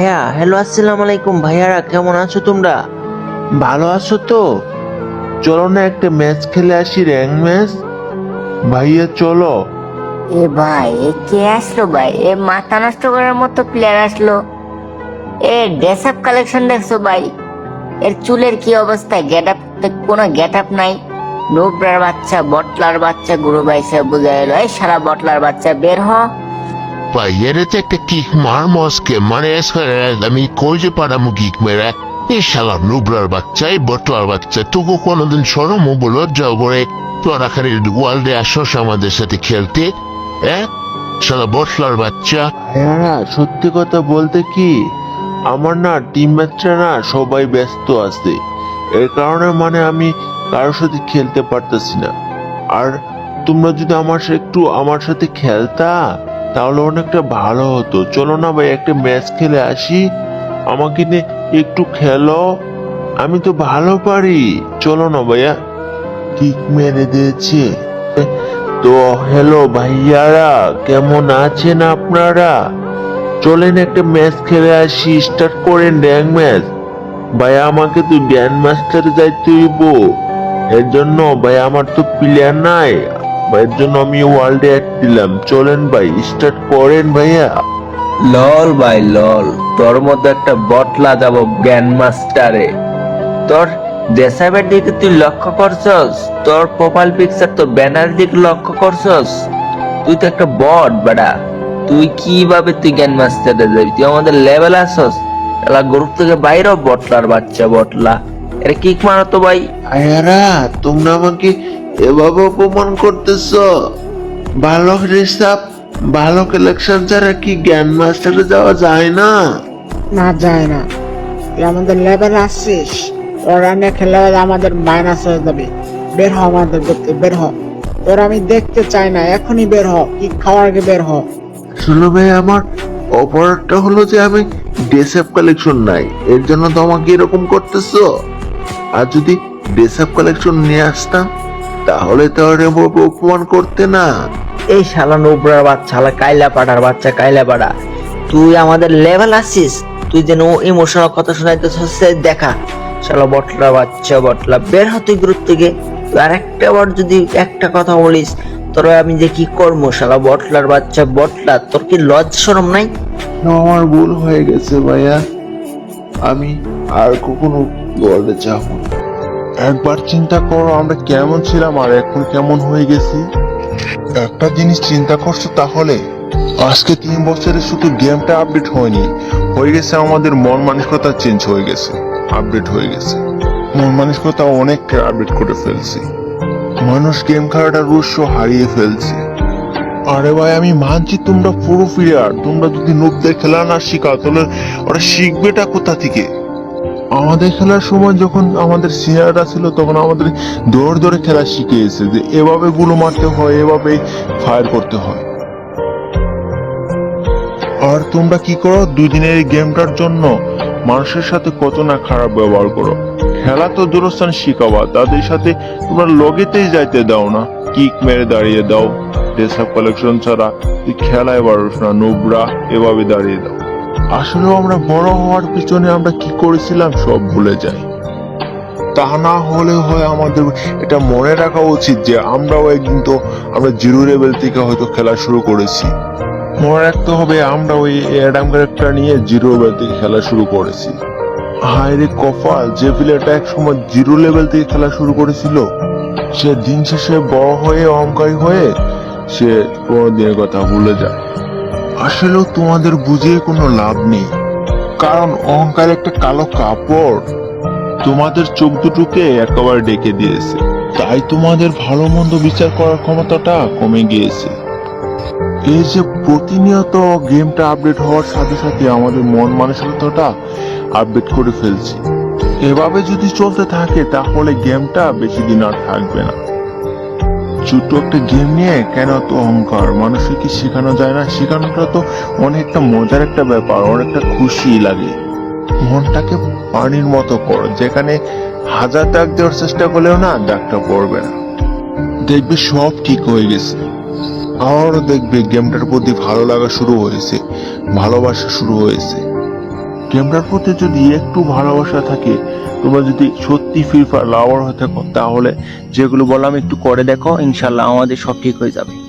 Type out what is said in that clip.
ভাইয়া হ্যালো আসসালামু আলাইকুম। ভাইয়ারা কেমন আছো তোমরা? ভালো আছো তো? চলো না একটা ম্যাচ খেলে আসি র্যাঙ্ক ম্যাচ ভাইয়া চলো। এ ভাই এ কে আসলো ভাই? এ মাথা নষ্ট করার মতো প্লেয়ার আসলো। এ ড্রেস আপ কালেকশন দেখছ ভাই? এর চুলের কি অবস্থা? গেট আপ কোনো গেট আপ নাই। নোবরার বাচ্চা বটলার বাচ্চা গুরু ভাই সব বুঝা এলো এই সারা বটলার বাচ্চা বের হ। কিক মার মস্কে মানে এসে আমি কইতে পারাম কিক মেরে নুবরার বাচ্চা বটলার বাচ্চা তোকে কোনোদিন সরম বলো যাও বলে তোরা খালি ওয়ার্ল্ডে আসস আমাদের সাথে খেলতে হ্যাঁ শালা বটলার বাচ্চা ভাইয়ারা সত্যি কথা বলতে কি? আমার না টিম ম্যাচটা না সবাই ব্যস্ত আছে। এর কারণে মানে আমি কারোর সাথে খেলতে পারতেছি না। আর তোমরা যদি আমার সাথে একটু আমার সাথে খেলতা? তাহলে অনেকটা ভালো হতো। চলো না ভাই, একটা ম্যাচ খেলে আসি। আমাকে নিয়ে একটু খেলো। আমি তো ভালো পারি। চলো না ভাইয়া। কিক মেরে দিয়েছে। তো হ্যালো ভাইয়ারা, কেমন আছেন আপনারা? চলেন একটা ম্যাচ খেলে আসি। স্টার্ট করেন র্যাঙ্ক ম্যাচ ভাই, আমাকে তো গ্র্যান্ড মাস্টারে যাইতে হইব। এর জন্য ভাই, আমার তো প্লেয়ার নাই। ভাই, এর জন্য আমি ওয়ার্ল্ডে অ্যাড দিলাম। চলেন ভাই স্টার্ট করেন ভাইয়া। লল ভাই লল। তোর মধ্যে একটা বটলা যাব গ্র্যান্ড মাস্টারে। তোর ডেসাবের দিকে তুই লক্ষ্য করছস? তোর প্রোফাইল পিকচার তোর ব্যানার দিকে লক্ষ্য করছস? তুই তো একটা বট। বেড়া তুই কীভাবে তুই গ্র্যান্ড মাস্টারে যাবি তুই আমাদের লেভেল আসস এলা গ্রুপ থেকে বাইরে বটলার বাচ্চা বটলা এটা কিক মারো তো ভাই। ভাইয়ারা তোমরা আমাকে এভাবে অপমান করতেছ? ভালো রেসাপ ভালো কালেকশন ছাড়া কি গ্র্যান্ড মাস্টারে যাওয়া যায় না? না যায় না। তুই আমাদের লেভেল আসছিস ওরা নিয়ে খেলে আমাদের মাইনাস হয়ে যাবে। বের হ আমাদের করতে বের হ। তোর আমি দেখতে চাই না এখনই বের হ কি খাওয়ার আগে বের হ। শুনো ভাই আমার অপরাধটা হলো যে আমি ডেসএফ কালেকশন নাই এর জন্য তো আমাকে এরকম করতেছো? আর যদি ডেসএফ কালেকশন নিয়ে আসতাম তাহলে তো আর এভাবে অপমান করতে না। এই শালা নোবরার বাচ্চা শালা কাইলা পাড়ার বাচ্চা কাইলা পাড়া। তুই আমাদের লেভেল আসিস তুই যেন ইমোশনাল কথা শোনাইতেছিস সে দেখা। শালা বটলা বাচ্চা বটলা বের হতে গ্রুপ থেকে। আর একটা বার যদি একটা কথা বলিস তোর আমি যে কি করব? শালা বটলার বাচ্চা বটলা তোর কি লজ শরম নাই? আমার ভুল হয়ে গেছে ভাইয়া। আমি আর কখনো ওয়ার্ল্ডে যাব না। একবার চিন্তা করো আমরা কেমন ছিলাম আর এখন কেমন হয়ে গেছি। একটা জিনিস চিন্তা করছ তাহলে? আজকে তিন বছরে শুধু গেমটা আপডেট হয়নি, হয়ে গেছে আমাদের মন মানসিকতা চেঞ্জ হয়ে গেছে আপডেট হয়ে গেছে। মন মানসিকতা অনেকটা আপডেট করে ফেলছি। মানুষ গেম খেলাটার রহস্য হারিয়ে ফেলছে। আরে ভাই, আমি মানছি তোমরা পুরো প্লেয়ার তোমরা যদি নুবদের খেলা না শিখাও, তাহলে ওরা শিখবেটা কোথা থেকে? আমাদের খেলার সময় যখন আমাদের সিনিয়ররা ছিল, তখন আমাদের দৌড় দৌড়ে খেলা শিখিয়েছে যে এভাবে গুলো মারতে হয়, এভাবে ফায়ার করতে হয়। আর তোমরা কি করো? দুই দিনের এই গেমটার জন্য মানুষের সাথে কত না খারাপ ব্যবহার করো। খেলা তো দূরস্থান শিখাবা, তাদের সাথে তোমরা লগেতেই যাইতে দাও না। কিক মেরে দাঁড়িয়ে দাও ডেসাপ কালেকশন ছাড়া খেলায় পারোস না, নোবরা এভাবে দাঁড়িয়ে দাও। আসলে আমরা বড় হওয়ার পিছনে আমরা কি করেছিলাম সব ভুলে যাই। তা না হলে হয় আমাদের এটা মনে রাখা উচিত যে আমরাও একদিন তো আমরা জিরো লেভেল থেকে হয়তো খেলা শুরু করেছি। মনে রাখতে হবে আমরা ওই অ্যাডাম ক্যারেক্টার নিয়ে জিরো লেভেল থেকে খেলা শুরু করেছি। হায়রে কপাল, যে প্লেয়ারটা এক সময় জিরো লেভেল থেকে খেলা শুরু করেছিল, সে দিন শেষে বড় হয়ে অহংকারী হয়ে সে কোনো দিনের কথা ভুলে যায়। আসলেও তোমাদের বুঝিয়ে কোনো লাভ নেই। কারণ অহংকার একটা কালো কাপড় তোমাদের চোখ দুটোকে একেবারে ডেকে দিয়েছে। তাই তোমাদের ভালো মন্দ বিচার করার ক্ষমতাটা কমে গিয়েছে। এই যে প্রতিনিয়ত গেমটা আপডেট হওয়ার সাথে সাথে আমাদের মন মানসিকতাটা আপডেট করে ফেলছি। এভাবে যদি চলতে থাকে, তাহলে গেমটা বেশি দিন আর থাকবে না। ছোট্ট একটা গেম নিয়ে কেন তো অহংকার? মানুষকে কি শেখানো যায় না? শেখানোটা তো অনেকটা মজার একটা ব্যাপার, অনেকটা খুশি লাগে। মনটাকে পানির মতো কর, যেখানে হাজার দাগ দেওয়ার চেষ্টা করলেও না দাগটা পড়বে না। দেখবে সব ঠিক হয়ে গেছে। আবারও দেখবে গেমটার প্রতি ভালো লাগা শুরু হয়েছে, ভালোবাসা শুরু হয়েছে। গেমটার প্রতি যদি একটু ভালোবাসা থাকে, তোমরা যদি সত্যি ফ্রি ফায়ার লাভার হয়ে থাকো, তাহলে যেগুলো বললাম একটু করে দেখো ইনশাল্লাহ আমাদের সব ঠিক হয়ে যাবে।